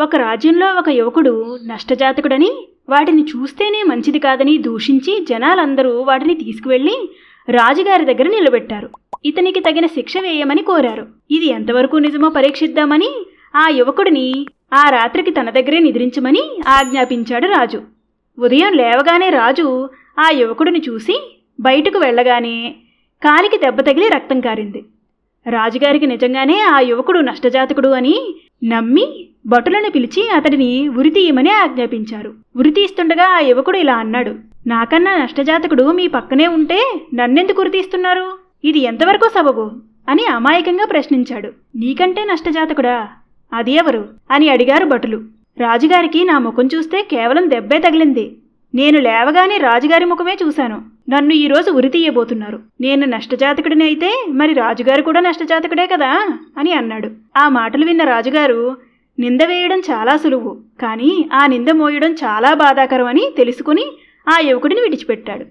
ఒక రాజ్యంలో ఒక యువకుడు నష్టజాతకుడని వాటిని చూస్తేనే మంచిది కాదని దూషించి జనాలందరూ వాటిని తీసుకువెళ్ళి రాజుగారి దగ్గర నిలబెట్టారు. ఇతనికి తగిన శిక్ష వేయమని కోరారు. ఇది ఎంతవరకు నిజమో పరీక్షిద్దామని ఆ యువకుడిని ఆ రాత్రికి తన దగ్గరే నిద్రించమని ఆజ్ఞాపించాడు రాజు. ఉదయం లేవగానే రాజు ఆ యువకుడిని చూసి బయటకు వెళ్ళగానే కాలికి దెబ్బ తగిలి రక్తం కారింది. రాజుగారికి నిజంగానే ఆ యువకుడు నష్టజాతకుడు అని నమ్మి భటులను పిలిచి అతడిని ఉరితీయమని ఆజ్ఞాపించారు. ఉరితీస్తుండగా ఆ యువకుడు ఇలా అన్నాడు నాకన్నా నష్టజాతకుడు మీ పక్కనే ఉంటే నన్నెందుకు ఉరితీస్తున్నారు? ఇది ఎంతవరకు సబబు? అని అమాయకంగా ప్రశ్నించాడు. నీకంటే నష్టజాతకుడా? అది ఎవరు? అని అడిగారు భటులు. రాజుగారికి నా ముఖం చూస్తే కేవలం దెబ్బే తగిలింది. నేను లేవగానే రాజుగారి ముఖమే చూశాను. నన్ను ఈరోజు ఉరి తీయబోతున్నారు నేను నష్టజాతకుడిని అయితే మరి రాజుగారు కూడా నష్టజాతకుడే కదా? అని అన్నాడు. ఆ మాటలు విన్న రాజుగారు నింద వేయడం చాలా సులువు కానీ ఆ నింద మోయడం చాలా బాధాకరం అని తెలుసుకుని ఆ యువకుడిని విడిచిపెట్టాడు.